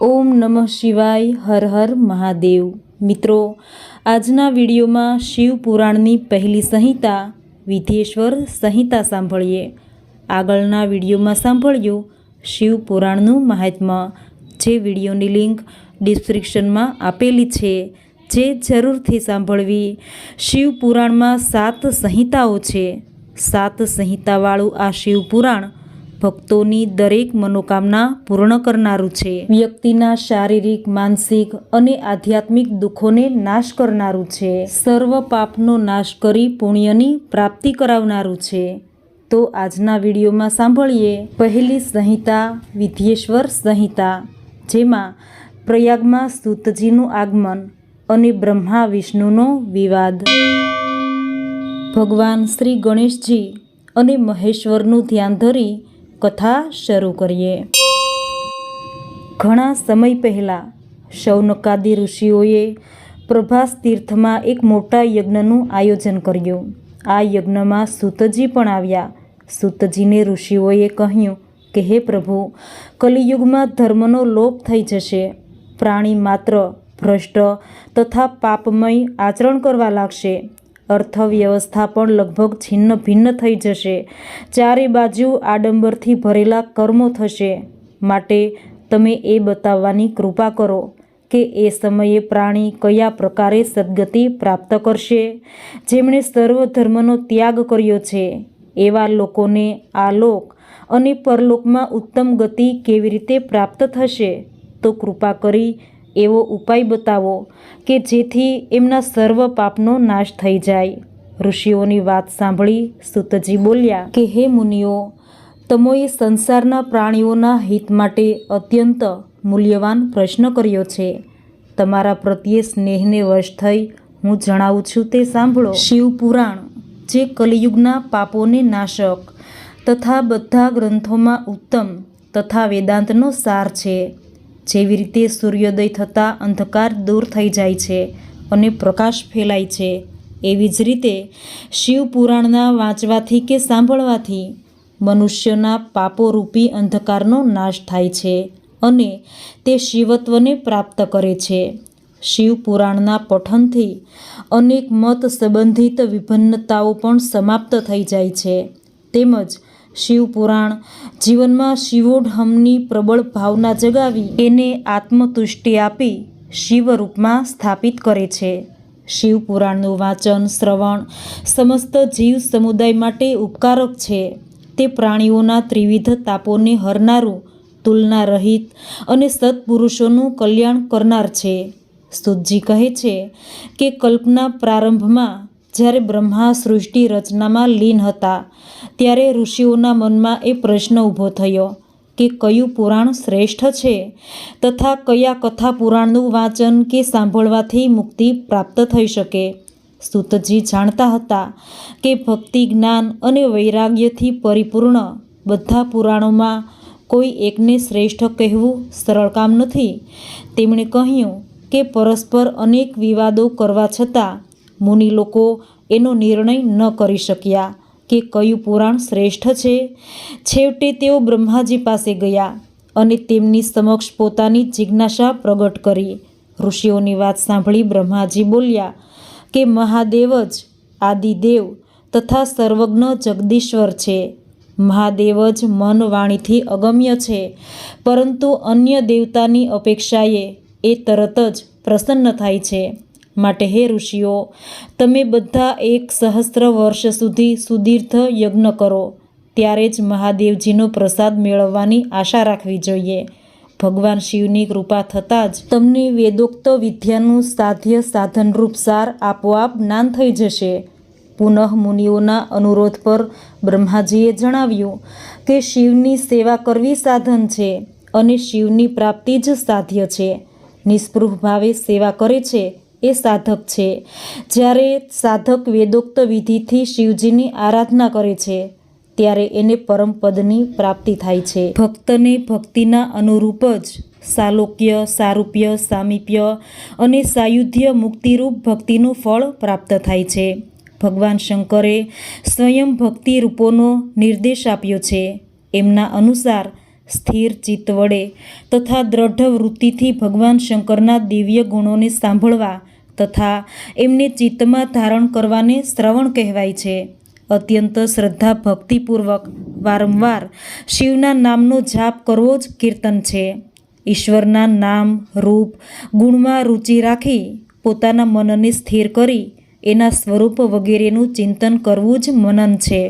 ઓમ નમઃ શિવાય, હર હર મહાદેવ. મિત્રો, આજના વિડીયોમાં શિવ પુરાણની પહેલી સંહિતા, વિધેશ્વર સંહિતા સાંભળીએ. આગળના વિડીયોમાં સાંભળ્યું શિવ પુરાણનું મહાત્મ્ય. જે વિડીયોની લિંક ડિસ્ક્રિપ્શનમાં આપેલી છે, જે જરૂરથી સાંભળવી. શિવ પુરાણમાં સાત સંહિતાઓ છે. સાત સંહિતાવાળું આ શિવ પુરાણ ભક્તોની દરેક મનોકામના પૂર્ણ કરનારું છે. વ્યક્તિના શારીરિક, માનસિક અને આધ્યાત્મિક દુઃખોને નાશ કરનારું છે. સર્વ પાપનો નાશ કરી પુણ્યની પ્રાપ્તિ કરાવનારું છે. તો આજના વિડીયોમાં સાંભળીએ પહેલી સંહિતા વિધ્યેશ્વર સંહિતા, જેમાં પ્રયાગમાં સૂતજીનું આગમન અને બ્રહ્મા વિષ્ણુનો વિવાદ. ભગવાન શ્રી ગણેશજી અને મહેશ્વરનું ધ્યાન ધરી કથા શરૂ કરીએ. ઘણા સમય પહેલાં શૌનકાદી ઋષિઓએ પ્રભાસ તીર્થમાં એક મોટા યજ્ઞનું આયોજન કર્યું. આ યજ્ઞમાં સૂતજી પણ આવ્યા. સૂતજીને ઋષિઓએ કહ્યું કે, હે પ્રભુ, કલિયુગમાં ધર્મનો લોપ થઈ જશે. પ્રાણી માત્ર ભ્રષ્ટ તથા પાપમય આચરણ કરવા લાગશે. અર્થવ્યવસ્થા પણ લગભગ છિન્ન ભિન્ન થઈ જશે. ચારે બાજુ આડંબરથી ભરેલા કર્મો થશે. માટે તમે એ બતાવવાની કૃપા કરો કે એ સમયે પ્રાણી કયા પ્રકારે સદગતિ પ્રાપ્ત કરશે. જેમણે સર્વ ધર્મનો ત્યાગ કર્યો છે, એવા લોકોને આ લોક અને પરલોકમાં ઉત્તમ ગતિ કેવી રીતે પ્રાપ્ત થશે, તો કૃપા કરી એવો ઉપાય બતાવો કે જેથી એમના સર્વ પાપનો નાશ થઈ જાય. ઋષિઓની વાત સાંભળી સુતજી બોલ્યા, કે હે મુનિઓ, તમોએ સંસારના પ્રાણીઓના હિત માટે અત્યંત મૂલ્યવાન પ્રશ્ન કર્યો છે. તમારા પ્રત્યે સ્નેહને વશ થઈ હું જણાવું છું તે સાંભળો. શિવ પુરાણ જે કલિયુગના પાપોને નાશક તથા બધા ગ્રંથોમાં ઉત્તમ તથા વેદાંતનો સાર છે જેવી રીતે સૂર્યોદય થતાં અંધકાર દૂર થઈ જાય છે અને પ્રકાશ ફેલાય છે, એવી જ રીતે શિવ પુરાણના વાંચવાથી કે સાંભળવાથી મનુષ્યના પાપોરૂપી અંધકારનો નાશ થાય છે અને તે શિવત્વને પ્રાપ્ત કરે છે. શિવ પુરાણના પઠનથી અનેક મત સંબંધિત વિભિન્નતાઓ પણ સમાપ્ત થઈ જાય છે. તેમજ શિવ પુરાણ જીવનમાં શિવોઢમની પ્રબળ ભાવના જગાવી એને આત્મતુષ્ટિ આપી શિવરૂપમાં સ્થાપિત કરે છે. શિવ પુરાણનું વાંચન, શ્રવણ સમસ્ત જીવ સમુદાય માટે ઉપકારક છે. તે પ્રાણીઓના ત્રિવિધ તાપોને હરનારું, તુલના રહિત અને સત્પુરુષોનું કલ્યાણ કરનાર છે. સુતજી કહે છે કે કલ્પના પ્રારંભમાં જ્યારે બ્રહ્મા સૃષ્ટિ રચનામાં લીન હતા, ત્યારે ઋષિઓના મનમાં એ પ્રશ્ન ઊભો થયો કે કયું પુરાણ શ્રેષ્ઠ છે તથા કયા કથા પુરાણનું વાંચન કે સાંભળવાથી મુક્તિ પ્રાપ્ત થઈ શકે? સુતજી જાણતા હતા કે ભક્તિ, જ્ઞાન અને વૈરાગ્યથી પરિપૂર્ણ બધા પુરાણોમાં કોઈ એકને શ્રેષ્ઠ કહેવું સરળ કામ નથી. તેમણે કહ્યું કે પરસ્પર અનેક વિવાદો કરવા છતાં મુનિ લોકો એનો નિર્ણય ન કરી શક્યા કે કયું પુરાણ શ્રેષ્ઠ છે. છેવટે તેઓ બ્રહ્માજી પાસે ગયા અને તેમની સમક્ષ પોતાની જિજ્ઞાસા પ્રગટ કરી. ઋષિઓની વાત સાંભળી બ્રહ્માજી બોલ્યા કે મહાદેવ જ આદિદેવ તથા સર્વજ્ઞ જગદીશ્વર છે. મહાદેવ જ મન વાણીથી અગમ્ય છે, પરંતુ અન્ય દેવતાની અપેક્ષાએ એ તરત જ પ્રસન્ન થાય છે. માટે હે ઋષિઓ, તમે બધા એક સહસ્ત્ર વર્ષ સુધી સુદીર્થ યજ્ઞ કરો. ત્યારે જ મહાદેવજીનો પ્રસાદ મેળવવાની આશા રાખવી જોઈએ. ભગવાન શિવની કૃપા થતાં જ તમને વેદોક્ત વિદ્યાનું સાધ્ય સાધનરૂપ સાર આપોઆપ જ્ઞાન થઈ જશે. પુનઃ મુનિઓના અનુરોધ પર બ્રહ્માજીએ જણાવ્યું કે શિવની સેવા કરવી સાધન છે અને શિવની પ્રાપ્તિ જ સાધ્ય છે. નિસ્પૃહ ભાવે સેવા કરે છે. એ સાધક છે. જ્યારે સાધક વેદોક્ત વિધિથી શિવજીની આરાધના કરે છે, ત્યારે એને પરમપદની પ્રાપ્તિ થાય છે. ભક્તને ભક્તિના અનુરૂપ જ સાલોક્ય, સારૂપ્ય, સામીપ્ય અને સાયુધ્ય મુક્તિરૂપ ભક્તિનું ફળ પ્રાપ્ત થાય છે. ભગવાન શંકરે સ્વયં ભક્તિ રૂપોનો નિર્દેશ આપ્યો છે. એમના અનુસાર સ્થિર ચિત્ત વડે તથા દ્રઢ વૃત્તિથી ભગવાન શંકરના દિવ્ય ગુણોને સાંભળવા તથા એમને ચિત્તમાં ધારણ કરવાને શ્રવણ કહેવાય છે. અત્યંત શ્રદ્ધા ભક્તિપૂર્વક વારંવાર શિવના નામનો જાપ કરવો જ કીર્તન છે. ઈશ્વરના નામ, રૂપ, ગુણમાં રુચિ રાખી પોતાના મનને સ્થિર કરી એના સ્વરૂપ વગેરેનું ચિંતન કરવું જ મનન છે.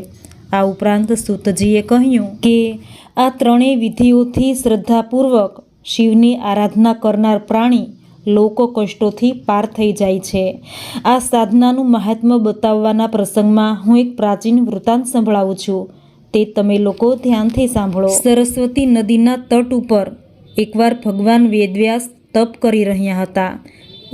આ ઉપરાંત સૂતજીએ કહ્યું કે આ ત્રણેય વિધિઓથી શ્રદ્ધાપૂર્વક શિવની આરાધના કરનાર પ્રાણી લોક કષ્ટોથી પાર થઈ જાય છે. આ સાધનાનું મહાત્મ્ય બતાવવાના પ્રસંગમાં હું એક પ્રાચીન વૃત્તાંત સંભળાવું છું. તે તમે લોકો ધ્યાનથી સાંભળો. સરસ્વતી નદીના તટ ઉપર એકવાર ભગવાન વેદવ્યાસ તપ કરી રહ્યા હતા.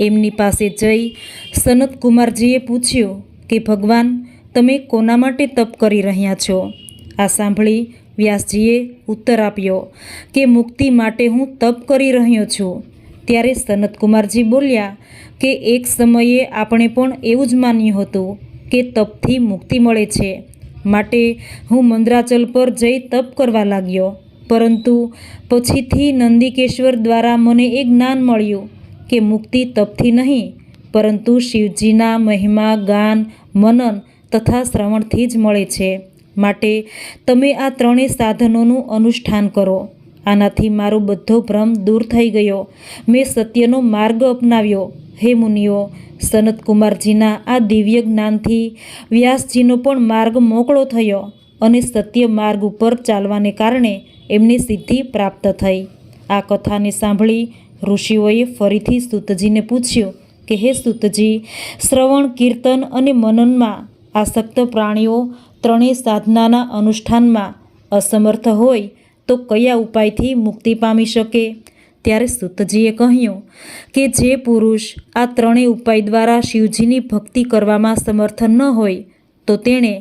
એમની પાસે જઈ સનત કુમારજીએ પૂછ્યું કે, ભગવાન, તમે કોના માટે તપ કરી રહ્યા છો? આ સાંભળી વ્યાસજીએ ઉત્તર આપ્યો કે, મુક્તિ માટે હું તપ કરી રહ્યો છું. ત્યારે સનતકુમારજી બોલ્યા કે એક સમયે આપણે પણ એવું જ માન્યું હતું કે તપથી મુક્તિ મળે છે. માટે હું મંદરાચલ પર જઈ તપ કરવા લાગ્યો. પરંતુ પછીથી નંદિકેશ્વર દ્વારા મને એ જ્ઞાન મળ્યું કે મુક્તિ તપથી નહીં, પરંતુ શિવજીના મહિમા, ગાન, મનન તથા શ્રવણથી જ મળે છે. માટે તમે આ ત્રણેય સાધનોનું અનુષ્ઠાન કરો. આનાથી મારો બધો ભ્રમ દૂર થઈ ગયો. મેં સત્યનો માર્ગ અપનાવ્યો. હે મુનિઓ, સનતકુમારજીના આ દિવ્ય જ્ઞાનથી વ્યાસજીનો પણ માર્ગ મોકળો થયો અને સત્ય માર્ગ ઉપર ચાલવાને કારણે એમની સિદ્ધિ પ્રાપ્ત થઈ. આ કથાને સાંભળી ઋષિઓએ ફરીથી સુતજીને પૂછ્યું કે, હે સુતજી, શ્રવણ, કીર્તન અને મનનમાં આસક્ત પ્રાણીઓ ત્રણેય સાધનાના અનુષ્ઠાનમાં અસમર્થ હોય તો કયા ઉપાયથી મુક્તિ પામી શકે? ત્યારે સૂતજીએ કહ્યું કે જે પુરુષ આ ત્રણેય ઉપાય દ્વારા શિવજીની ભક્તિ કરવામાં સમર્થન ન હોય, તો તેણે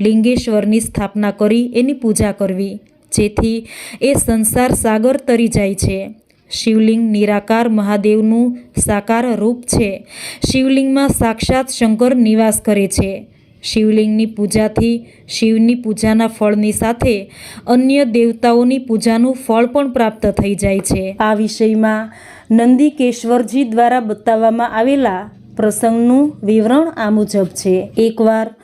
લિંગેશ્વરની સ્થાપના કરી એની પૂજા કરવી, જેથી એ સંસાર સાગર તરી જાય છે. શિવલિંગ નિરાકાર મહાદેવનું સાકાર રૂપ છે. શિવલિંગમાં સાક્ષાત શંકર નિવાસ કરે છે. શિવલિંગની પૂજાથી શિવની પૂજાના ફળની સાથે અન્ય દેવતાઓની પૂજાનું ફળ પણ પ્રાપ્ત થઈ જાય છે. આ વિષયમાં નંદિકેશ્વરજી દ્વારા બતાવવામાં આવેલા પ્રસંગનું વિવરણ આ મુજબ છે. એકવાર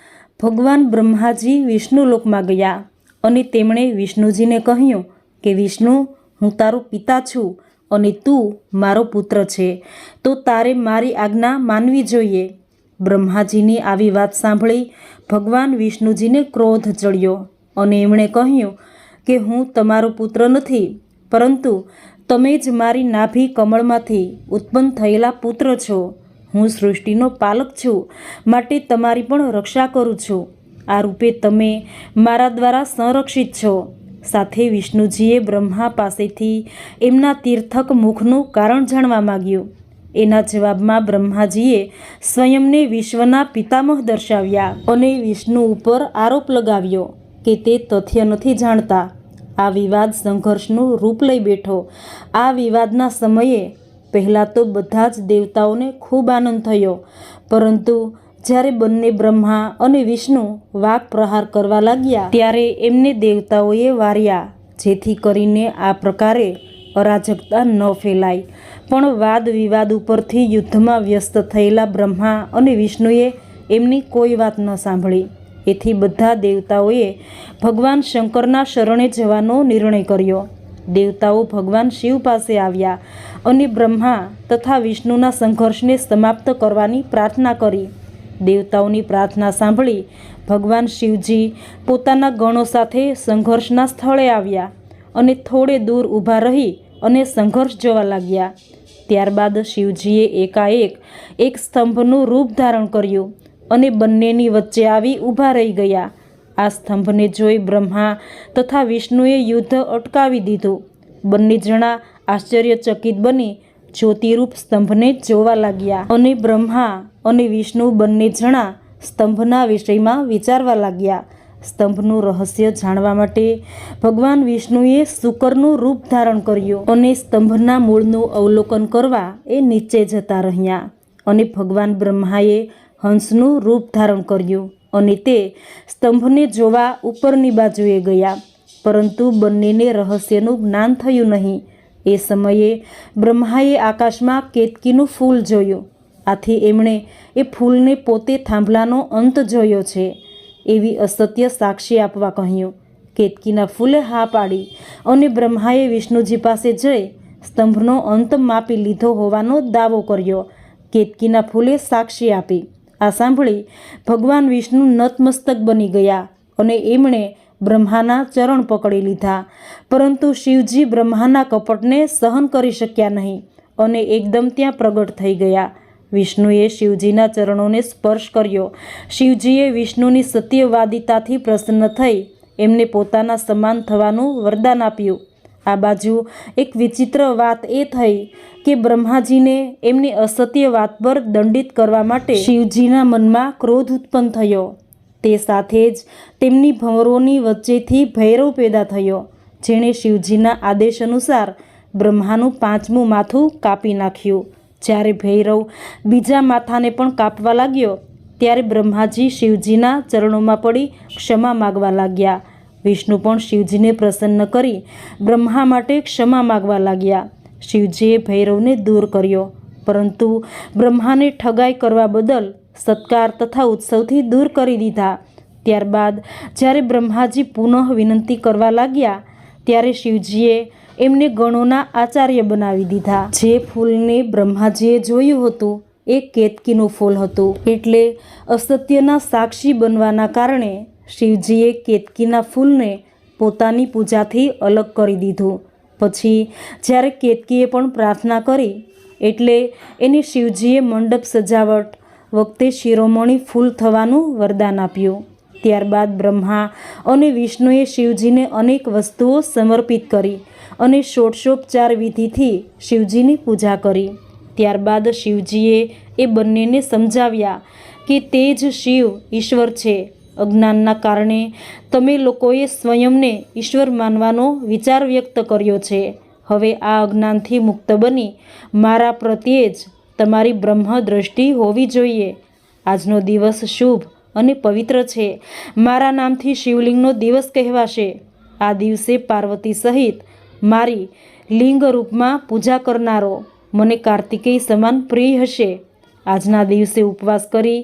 ભગવાન બ્રહ્માજી વિષ્ણુલોકમાં ગયા અને તેમણે વિષ્ણુજીને કહ્યું કે, વિષ્ણુ, હું તારો પિતા છું અને તું મારો પુત્ર છે. તો તારે મારી આજ્ઞા માનવી જોઈએ. બ્રહ્માજીની આવી વાત સાંભળી ભગવાન વિષ્ણુજીને ક્રોધ ચડ્યો અને એમણે કહ્યું કે હું તમારો પુત્ર નથી, પરંતુ તમે જ મારી નાભી કમળમાંથી ઉત્પન્ન થયેલા પુત્ર છો. હું સૃષ્ટિનો પાલક છું, માટે તમારી પણ રક્ષા કરું છું. આ રૂપે તમે મારા દ્વારા સંરક્ષિત છો. સાથે વિષ્ણુજીએ બ્રહ્મા પાસેથી એમના તીર્થક મુખનું કારણ જાણવા માગ્યું. એના જવાબમાં બ્રહ્માજીએ સ્વયંને વિશ્વના પિતામહ દર્શાવ્યા અને વિષ્ણુ ઉપર આરોપ લગાવ્યો કે તે તથ્ય નથી જાણતા. આ વિવાદ સંઘર્ષનું રૂપ લઈ બેઠો. આ વિવાદના સમયે પહેલાં તો બધા જ દેવતાઓને ખૂબ આનંદ થયો. પરંતુ જ્યારે બંને બ્રહ્મા અને વિષ્ણુ વાક પ્રહાર કરવા લાગ્યા, ત્યારે એમને દેવતાઓએ વાર્યા, જેથી કરીને આ પ્રકારે અરાજકતા ન ફેલાય. પણ વાદ વિવાદ ઉપરથી યુદ્ધમાં વ્યસ્ત થયેલા બ્રહ્મા અને વિષ્ણુએ એમની કોઈ વાત ન સાંભળી. એથી બધા દેવતાઓએ ભગવાન શંકરના શરણે જવાનો નિર્ણય કર્યો. દેવતાઓ ભગવાન શિવ પાસે આવ્યા અને બ્રહ્મા તથા વિષ્ણુના સંઘર્ષને સમાપ્ત કરવાની પ્રાર્થના કરી. દેવતાઓની પ્રાર્થના સાંભળી ભગવાન શિવજી પોતાના ગણો સાથે સંઘર્ષના સ્થળે આવ્યા અને થોડે દૂર ઊભા રહી અને સંઘર્ષ જોવા લાગ્યા. ત્યારબાદ શિવજીએ એકાએક એક સ્તંભનું રૂપ ધારણ કર્યું અને બંનેની વચ્ચે આવી ઊભા રહી ગયા. આ સ્તંભને જોઈ બ્રહ્મા તથા વિષ્ણુએ યુદ્ધ અટકાવી દીધું. બંને જણા આશ્ચર્યચકિત બની જ્યોતિરૂપ સ્તંભને જોવા લાગ્યા અને બ્રહ્મા અને વિષ્ણુ બંને જણા સ્તંભના વિષયમાં વિચારવા લાગ્યા. સ્તંભનું રહસ્ય જાણવા માટે ભગવાન વિષ્ણુએ શુકરનું રૂપ ધારણ કર્યું અને સ્તંભના મૂળનું અવલોકન કરવા એ નીચે જતા રહ્યા અને ભગવાન બ્રહ્માએ હંસનું રૂપ ધારણ કર્યું અને તે સ્તંભને જોવા ઉપરની બાજુએ ગયા. પરંતુ બંનેને રહસ્યનું જ્ઞાન થયું નહીં. એ સમયે બ્રહ્માએ આકાશમાં કેતકીનું ફૂલ જોયું. આથી એમણે એ ફૂલને પોતે થાંભલાનો અંત જોયો છે. એવી અસત્ય સાક્ષી આપવા કહ્યું. કેતકીના ફૂલે હા પાડી અને બ્રહ્માએ વિષ્ણુજી પાસે જઈ સ્તંભનો અંત માપી લીધો હોવાનો દાવો કર્યો. કેતકીના ફૂલે સાક્ષી આપી. આ સાંભળી ભગવાન વિષ્ણુ નતમસ્તક બની ગયા અને એમણે બ્રહ્માના ચરણ પકડી લીધા. પરંતુ શિવજી બ્રહ્માના કપટને સહન કરી શક્યા નહીં અને એકદમ ત્યાં પ્રગટ થઈ ગયા. વિષ્ણુએ શિવજીના ચરણોને સ્પર્શ કર્યો. શિવજીએ વિષ્ણુની સત્યવાદિતાથી પ્રસન્ન થઈ એમને પોતાના સમાન થવાનું વરદાન આપ્યું. આ બાજુ એક વિચિત્ર વાત એ થઈ કે બ્રહ્માજીને એમની અસત્ય વાત પર દંડિત કરવા માટે શિવજીના મનમાં ક્રોધ ઉત્પન્ન થયો. તે સાથે જ તેમની ભંવરોની વચ્ચેથી ભૈરવ પેદા થયો, જેણે શિવજીના આદેશ અનુસાર બ્રહ્માનું પાંચમું માથું કાપી નાખ્યું. જ્યારે ભૈરવ બીજા માથાને પણ કાપવા લાગ્યો, ત્યારે બ્રહ્માજી શિવજીના ચરણોમાં પડી ક્ષમા માગવા લાગ્યા. વિષ્ણુ પણ શિવજીને પ્રસન્ન કરી બ્રહ્મા માટે ક્ષમા માગવા લાગ્યા. શિવજીએ ભૈરવને દૂર કર્યો, પરંતુ બ્રહ્માને ઠગાઈ કરવા બદલ સત્કાર તથા ઉત્સવથી દૂર કરી દીધા. ત્યારબાદ જ્યારે બ્રહ્માજી પુનઃ વિનંતી કરવા લાગ્યા, ત્યારે શિવજીએ એમને ગણોના આચાર્ય બનાવી દીધા. જે ફૂલને બ્રહ્માજીએ જોયું હતું, એ કેતકીનું ફૂલ હતું. એટલે અસત્યના સાક્ષી બનવાના કારણે શિવજીએ કેતકીના ફૂલને પોતાની પૂજાથી અલગ કરી દીધું. પછી જ્યારે કેતકીએ પણ પ્રાર્થના કરી, એટલે એને શિવજીએ મંડપ સજાવટ વખતે શિરોમણી ફૂલ થવાનું વરદાન આપ્યું. ત્યારબાદ બ્રહ્મા અને વિષ્ણુએ શિવજીને અનેક વસ્તુઓ સમર્પિત કરી અને ષોડશોપચાર વિધિથી શિવજીની પૂજા કરી. ત્યારબાદ શિવજીએ એ બંનેને સમજાવ્યા કે તે જ શિવ ઈશ્વર છે. અજ્ઞાનના કારણે તમે લોકોએ સ્વયંને ઈશ્વર માનવાનો વિચાર વ્યક્ત કર્યો છે. હવે આ અજ્ઞાનથી મુક્ત બની મારા પ્રત્યે જ તમારી બ્રહ્મ દ્રષ્ટિ હોવી જોઈએ. આજનો દિવસ શુભ. અને પવિત્ર છે. મારા નામથી શિવલિંગનો દિવસ કહેવાશે. આ દિવસે પાર્વતી સહિત મારી લિંગ રૂપમાં પૂજા કરનારો મને કાર્તિકેય સમાન પ્રિય હશે. આજના દિવસે ઉપવાસ કરી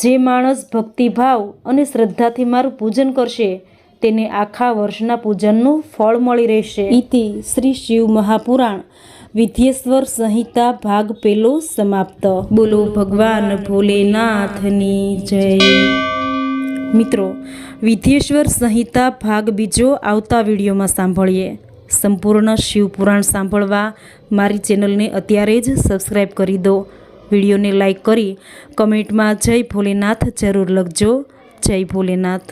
જે માણસ ભક્તિભાવ અને શ્રદ્ધાથી મારું પૂજન કરશે, તેને આખા વર્ષના પૂજનનું ફળ મળી રહેશે. ઇતિ શ્રી શિવ મહાપુરાણ. વિધ્યેશ્વર સંહિતા ભાગ પેલો સમાપ્ત. બોલો ભગવાન ભોલેનાથની જય. મિત્રો વિધ્યેશ્વર સંહિતા ભાગ બીજો આવતા વિડીયોમાં સાંભળીએ. સંપૂર્ણ શિવપુરાણ સાંભળવા મારી ચેનલને અત્યારે જ સબસ્ક્રાઈબ કરી દો. વિડીયોને લાઈક કરી કમેન્ટમાં જય ભોલેનાથ જરૂર લખજો. જય ભોલેનાથ.